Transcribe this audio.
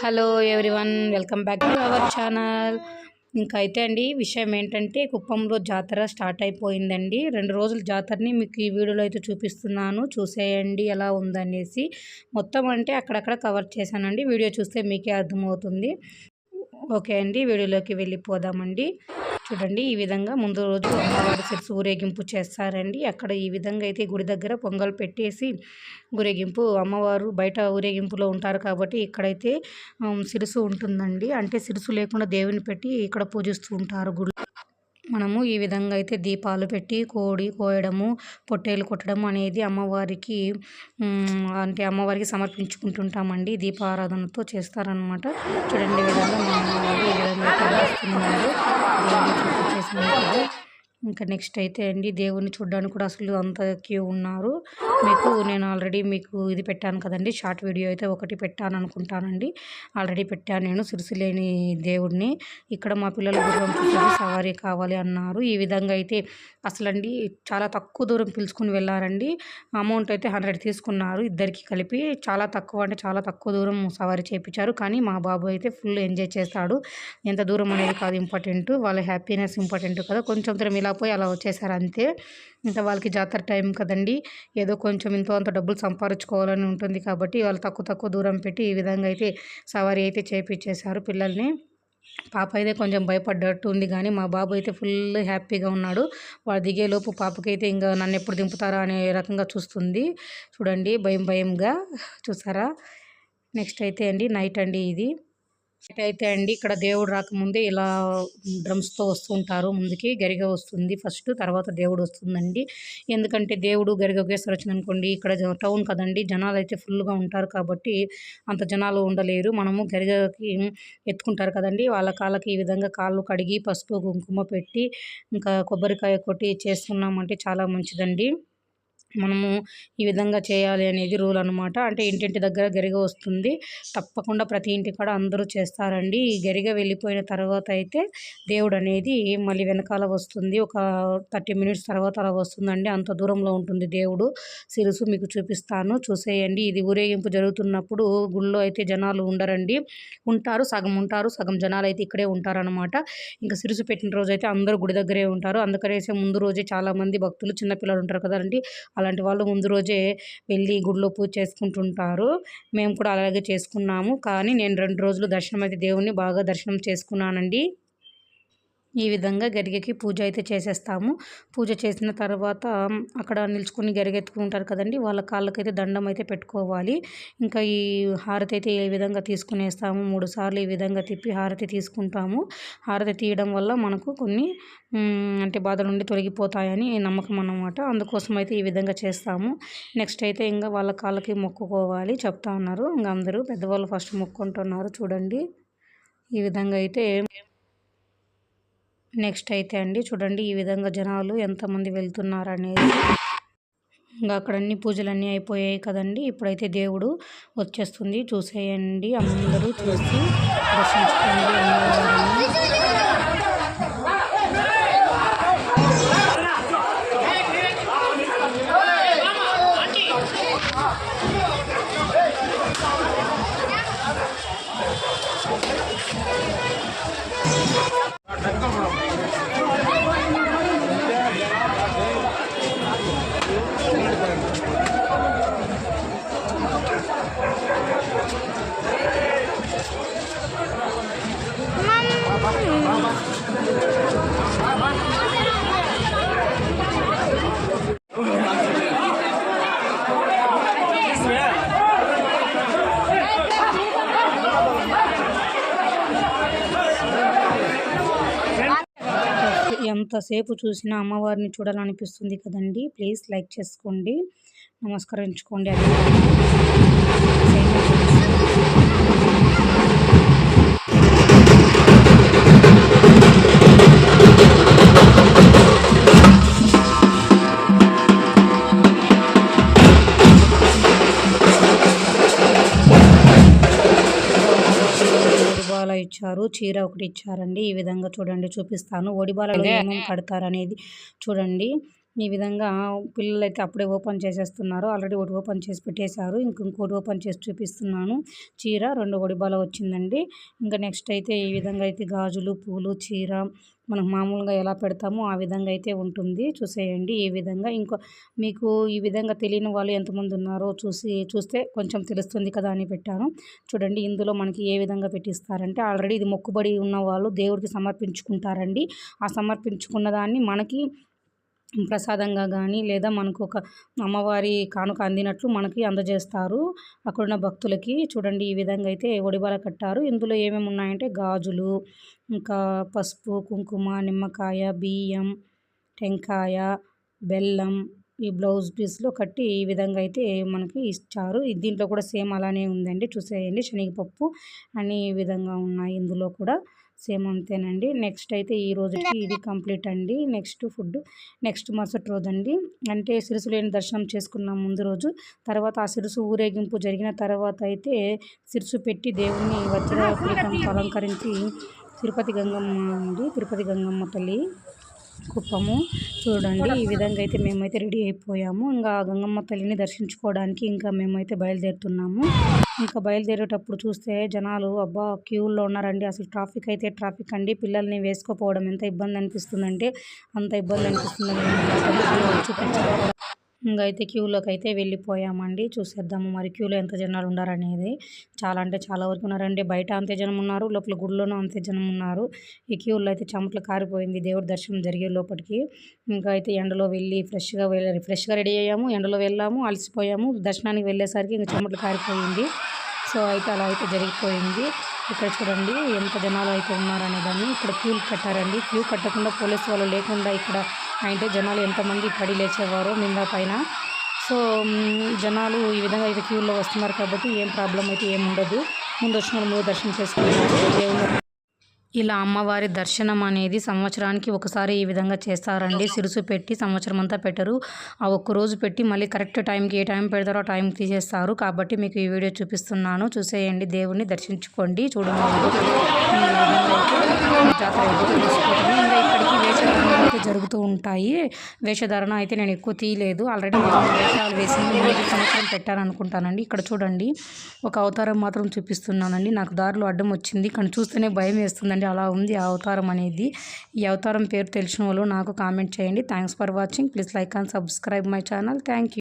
Hello everyone welcome back to our channel. ఇంకా అయితే అండి విషయం ఏంటంటే కుప్పంలో జాతర స్టార్ట్ అయిపోయిందండి. రెండు రోజుల జాతరని మీకు ఈ వీడియోలో అయితే చూపిస్తున్నాను. చూసేయండి ఎలా ఉందనేసి. మొత్తం అంటే అక్కడక్కడ కవర్ చేశానండి. వీడియో చూస్తే మీకే అర్థమవుతుంది. ఓకే అండి వీడియోలోకి వెళ్ళిపోదామండి. చూడండి ఈ విధంగా ముందు రోజు అమ్మవారి సిరిసి ఊరేగింపు చేస్తారండి. అక్కడ ఈ విధంగా అయితే గుడి దగ్గర పొంగల్ పెట్టేసి ఊరేగింపు అమ్మవారు బయట ఊరేగింపులో ఉంటారు కాబట్టి ఇక్కడైతే సిరుసు ఉంటుందండి. అంటే సిరుసు లేకుండా దేవుని పెట్టి ఇక్కడ పూజిస్తూ ఉంటారు గుడి మనము ఈ విధంగా అయితే దీపాలు పెట్టి కోడి కోయడము పొట్టేలు కొట్టడం అనేది అమ్మవారికి అంటే అమ్మవారికి సమర్పించుకుంటుంటామండి. దీపారాధనతో చేస్తారనమాట చూడండి విధంగా మా అమ్మవారు ఈ విధంగా అయితే వస్తున్నారు ఇంకా నెక్స్ట్ అయితే అండి దేవుణ్ణి చూడడానికి కూడా అసలు అంత క్యూ ఉన్నారు. మీకు నేను ఆల్రెడీ మీకు ఇది పెట్టాను కదండి షార్ట్ వీడియో అయితే ఒకటి పెట్టాను అనుకుంటానండి. ఆల్రెడీ పెట్టాను నేను సిరిసిలేని దేవుడిని ఇక్కడ మా పిల్లలు గుర్రం చూసారు సవారీ కావాలి అన్నారు. ఈ విధంగా అయితే అసలండి చాలా తక్కువ దూరం పిలుచుకుని వెళ్ళారండి. అమౌంట్ అయితే హండ్రెడ్ తీసుకున్నారు ఇద్దరికి కలిపి. చాలా తక్కువ అంటే చాలా తక్కువ దూరం సవారీ చేయించారు. కానీ మా బాబు అయితే ఫుల్ ఎంజాయ్ చేస్తాడు. ఎంత దూరం అనేది కాదు ఇంపార్టెంట్. వాళ్ళ హ్యాపీనెస్ ఇంపార్టెంట్ కదా. కొంచెం దూరం ఇలా పోయి అలా వచ్చేసారు అంతే. ఇంకా వాళ్ళకి జాతర టైం కదండి. ఏదో కొంచెం ఇంతో అంత డబ్బులు సంపాదించుకోవాలని ఉంటుంది కాబట్టి వాళ్ళు తక్కువ తక్కువ దూరం పెట్టి ఈ విధంగా అయితే సవారీ అయితే చేపించేశారు పిల్లల్ని. పాప అయితే కొంచెం భయపడ్డట్టు ఉంది కానీ మా బాబు అయితే ఫుల్ హ్యాపీగా ఉన్నాడు. వాడు దిగేలోపు పాపకైతే ఇంకా నన్ను ఎప్పుడు దింపుతారా అనే రకంగా చూస్తుంది. చూడండి భయం భయంగా. చూసారా? నెక్స్ట్ అయితే అండి నైట్ అండి ఇది. అయితే అండి ఇక్కడ దేవుడు రాకముందే ఇలా డ్రమ్స్తో వస్తుంటారు ముందుకి గరిగ వస్తుంది ఫస్ట్ తర్వాత దేవుడు వస్తుందండి. ఎందుకంటే దేవుడు గరిగ ఒకేసారి వచ్చిందనుకోండి ఇక్కడ టౌన్ కదండి జనాలు అయితే ఫుల్గా ఉంటారు కాబట్టి అంత జనాలు ఉండలేరు. మనము గరిగకి ఎత్తుకుంటారు కదండి. వాళ్ళ కాళ్ళకి ఈ విధంగా కాళ్ళు కడిగి పసుపు కుంకుమ పెట్టి ఇంకా కొబ్బరికాయ కొట్టి చేస్తున్నామంటే చాలా మంచిదండి. మనము ఈ విధంగా చేయాలి అనేది రూల్ అనమాట అంటే ఇంటింటి దగ్గర గరిగ వస్తుంది. తప్పకుండా ప్రతి ఇంటి కూడా అందరూ చేస్తారండి. ఈ గరిగ వెళ్ళిపోయిన తర్వాత అయితే దేవుడు అనేది మళ్ళీ వెనకాల వస్తుంది. ఒక థర్టీ మినిట్స్ తర్వాత అలా వస్తుందండి. అంత దూరంలో ఉంటుంది దేవుడు. సిరుసు మీకు చూపిస్తాను. చూసేయండి. ఇది ఊరేగింపు జరుగుతున్నప్పుడు గుళ్ళో అయితే జనాలు ఉండరండి. ఉంటారు. సగం ఉంటారు. సగం జనాలు అయితే ఇక్కడే ఉంటారనమాట ఇంకా సిరుసు పెట్టిన రోజు అయితే అందరూ గుడి దగ్గరే ఉంటారు. అందుకనేసి ముందు రోజే చాలా మంది భక్తులు చిన్నపిల్లలు ఉంటారు కదండి. అలాంటి వాళ్ళు ముందు రోజే వెళ్ళి గుడిలో పూజ చేసుకుంటుంటారు. మేము కూడా అలాగే చేసుకున్నాము. కానీ నేను రెండు రోజులు దర్శనం అయితే దేవుణ్ణి బాగా దర్శనం చేసుకున్నానండి. ఈ విధంగా గరిగకి పూజ అయితే చేసేస్తాము. పూజ చేసిన తర్వాత అక్కడ నిల్చుకొని గరిగెత్తుకుంటారు కదండి వాళ్ళ కాళ్ళకైతే దండం అయితే పెట్టుకోవాలి. ఇంకా ఈ హారతి అయితే ఏ విధంగా తీసుకునేస్తాము? మూడు సార్లు ఈ విధంగా తిప్పి హారతి తీసుకుంటాము. హారతి తీయడం వల్ల మనకు కొన్ని అంటే బాధల నుండి తొలగిపోతాయని నమ్మకం అన్నమాట. అందుకోసం అయితే ఈ విధంగా చేస్తాము. నెక్స్ట్ అయితే ఇంకా వాళ్ళ కాళ్ళకి మొక్కుకోవాలి చెప్తా ఉన్నారు. ఇంకా అందరూ పెద్దవాళ్ళు ఫస్ట్ మొక్కుంటున్నారు చూడండి. ఈ విధంగా అయితే నెక్స్ట్ అయితే అండి చూడండి ఈ విధంగా జనాలు ఎంతమంది వెళ్తున్నారు అనేది ఇంకా అక్కడ అన్ని పూజలన్నీ అయిపోయాయి కదండి. ఇప్పుడైతే దేవుడు వచ్చేస్తుంది. చూసేయండి అందరూ చూసి దర్శించుకోండి ఎంతసేపు చూసినా అమ్మవారిని చూడాలనిపిస్తుంది కదండి. ప్లీజ్ లైక్ చేసుకోండి. నమస్కరించుకోండి. ఒడిబాల చీర ఒకటి ఇచ్చారండి. ఈ విధంగా చూడండి చూపిస్తాను. ఒడిబాలలో ఏమేమి కడతారు అనేది చూడండి. ఈ విధంగా పిల్లలైతే అప్పుడే ఓపెన్ చేసేస్తున్నారు. ఆల్రెడీ ఒకటి ఓపెన్ చేసి పెట్టేశారు. ఇంక ఇంకోటి ఓపెన్ చేసి చూపిస్తున్నాను. చీర రెండు ఒడిబాల వచ్చిందండి. ఇంకా నెక్స్ట్ అయితే ఈ విధంగా అయితే గాజులు పూలు చీర మనం మామూలుగా ఎలా పెడతామో ఆ విధంగా అయితే ఉంటుంది. చూసేయండి ఈ విధంగా. ఇంకో మీకు ఈ విధంగా తెలియని వాళ్ళు ఎంతమంది ఉన్నారో చూసి చూస్తే కొంచెం తెలుస్తుంది కదా అని పెట్టాను. చూడండి ఇందులో మనకి ఏ విధంగా పెట్టిస్తారంటే ఆల్రెడీ ఇది మొక్కుబడి ఉన్న వాళ్ళు దేవుడికి సమర్పించుకుంటారండి. ఆ సమర్పించుకున్న దాన్ని మనకి ప్రసాదంగా కానీ లేదా మనకు ఒక అమ్మవారి కానుక అందినట్లు మనకి అందజేస్తారు. అక్కడున్న భక్తులకి చూడండి ఈ విధంగా అయితే ఒడిబాల కట్టారు. ఇందులో ఏమేమి ఉన్నాయంటే గాజులు ఇంకా పసుపు కుంకుమ నిమ్మకాయ బియ్యం టెంకాయ బెల్లం ఈ బ్లౌజ్ పీస్లో కట్టి ఈ విధంగా అయితే మనకి ఇచ్చారు. దీంట్లో కూడా సేమ్ అలానే ఉందండి. చూసేయండి. శనగపప్పు అని ఈ విధంగా ఉన్నాయి. ఇందులో కూడా సేమ్ అంతేనండి. నెక్స్ట్ అయితే ఈ రోజుకి ఇది కంప్లీట్ అండి. నెక్స్ట్ ఫుడ్ నెక్స్ట్ మరుసటి రోజు అండి అంటే సిరుసులేని దర్శనం చేసుకున్నాం ముందు రోజు తర్వాత ఆ సిరుసు ఊరేగింపు జరిగిన తర్వాత అయితే సిరుసు పెట్టి దేవుణ్ణి వజ్ర అలంకరించి తిరుపతి గంగమ్మ అండి. తిరుపతి గంగమ్మ తల్లి కుప్పము. చూడండి ఈ విధంగా అయితే మేమైతే రెడీ అయిపోయాము. ఇంకా గంగమ్మ తల్లిని దర్శించుకోవడానికి ఇంకా మేమైతే బయలుదేరుతున్నాము. ఇంకా బయలుదేరేటప్పుడు చూస్తే జనాలు అబ్బా క్యూల్లో ఉన్నారండి. అసలు ట్రాఫిక్ అయితే ట్రాఫిక్ అండి. పిల్లల్ని వేసుకోపోవడం ఎంత ఇబ్బంది అనిపిస్తుందంటే అంత ఇబ్బంది అనిపిస్తుంది ఇంకా అయితే క్యూలోకి అయితే వెళ్ళిపోయామండి. చూసేద్దాము మరి క్యూలో ఎంత జనాలు ఉన్నారనేది. చాలా అంటే చాలా వరకు ఉన్నారండి. బయట అంతే జనం ఉన్నారు లోపల గుడిలోనూ అంతే జనం ఉన్నారు. ఈ క్యూలో అయితే చెమటలు కారిపోయింది. దేవుడి దర్శనం జరిగే లోపలికి ఇంకా అయితే ఎండలో వెళ్ళి ఫ్రెష్గా వెళ్ళి ఫ్రెష్గా రెడీ అయ్యాము. ఎండలో వెళ్ళాము అలసిపోయాము. దర్శనానికి వెళ్ళేసరికి ఇంకా చెమటలు కారిపోయింది. సో అయితే అలా అయితే జరిగిపోయింది. ఇక్కడ చూడండి ఎంత జనాలు అయితే ఉన్నారనే దాన్ని ఇక్కడ క్యూ కట్టారండి. క్యూ కట్టకుండా పోలీసు వాళ్ళు లేకుండా ఇక్కడ అంటే జనాలు ఎంతమంది పడి లేచేవారో నింద పైన. సో జనాలు ఈ విధంగా అయితే క్యూల్లో వస్తున్నారు కాబట్టి ఏం ప్రాబ్లం అయితే ఏమి ఉండదు. ముందు వచ్చిన వాళ్ళు ముందు దర్శనం చేసుకుంటారు దేవుడు ఇలా అమ్మవారి దర్శనం అనేది సంవత్సరానికి ఒకసారి ఈ విధంగా చేస్తారండి. సిరుసు పెట్టి సంవత్సరం అంతా పెట్టరు. ఆ ఒక్క రోజు పెట్టి మళ్ళీ కరెక్ట్ టైంకి ఏ టైం పెడతారో ఆ టైంకి తీసేస్తారు. కాబట్టి మీకు ఈ వీడియో చూపిస్తున్నాను. చూసేయండి దేవుణ్ణి దర్శించుకోండి. చూడండి. జాతర ఇంకా ఇక్కడికి వేషధారణ అయితే జరుగుతూ ఉంటాయి. వేషధారణ అయితే నేను ఎక్కువ తీయలేదు. ఆల్రెడీ వేషాలు వేసింది సంవత్సరం పెట్టారనుకుంటానండి. ఇక్కడ చూడండి. ఒక అవతారం మాత్రం చూపిస్తున్నానండి. నాకు దారిలో అడ్డం వచ్చింది. కానీ చూస్తేనే భయం వేస్తుందండి. అలా ఉంది అవతారం అనేది. ఈ అవతారం పేరు తెలిసిన వాళ్ళు నాకు కామెంట్ చేయండి. Thanks for watching please like and subscribe my channel thank you